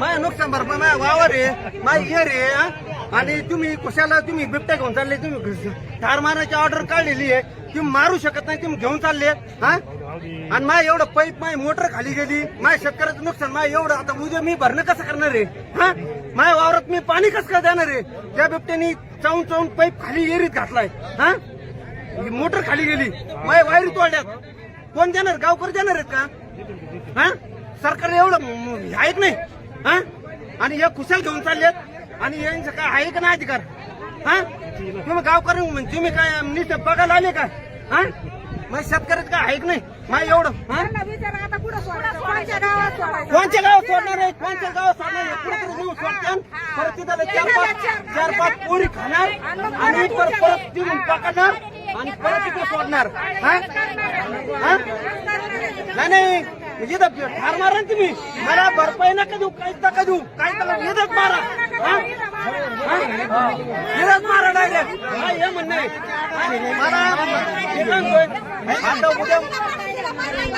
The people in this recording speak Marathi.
माझ्या नुकसान भरपाई माझ्या वावर आहे माझी घर आहे हा? आणि तुम्ही कशाला तुम्ही बिबट्या घेऊन चालले? तुम्ही ठार मारण्याची ऑर्डर काढलेली आहे. तुम्ही मारू शकत नाही तुम्ही घेऊन चालले हा? आणि माय एवढं पैप माय मोटर खाली गेली. माय शेतकऱ्याचं नुकसान माय एवढं आता उद्या मी भरणं कसं करणार आहे हा? माय वावरात मी पाणी कसं काय देणार आहे? त्या बिबट्यानी चावून चावून पाईप खाली एरीत घातलाय हा? मोटर खाली गेली. माय वायरी तोडल्यात. कोण देणार? गावकर देणार आहेत का? हा? सरकार एवढं आहेत नाही. हा? आणि हे कुशल घेऊन चाललेत. आणि यांचं काय आहे का नाही अधिकार? हा? तुम्ही गावकर म्हणजे तुम्ही काय नुसतं बघायला आले का? हा? मग शेतकऱ्यात काय आहे का नाही? माझ्या एवढं गावात? कोणत्या गावात सोडणार आहे? कोणत्या गावात सोडणार आहे? परत तिथं चार पाच चार पाच पोरी खाणार आणि परत परत तिथून पकडणार आणि परत तिथे सोडणार. हा? हा? नाही. म्हणजे ठार मारा तुम्ही? मला भरपाई नका देऊ काहीच नका देऊ. काही त्याला येतच मारा. हा? येतच मारा डायरेक्ट हा हे म्हणणं आहे. मला उद्या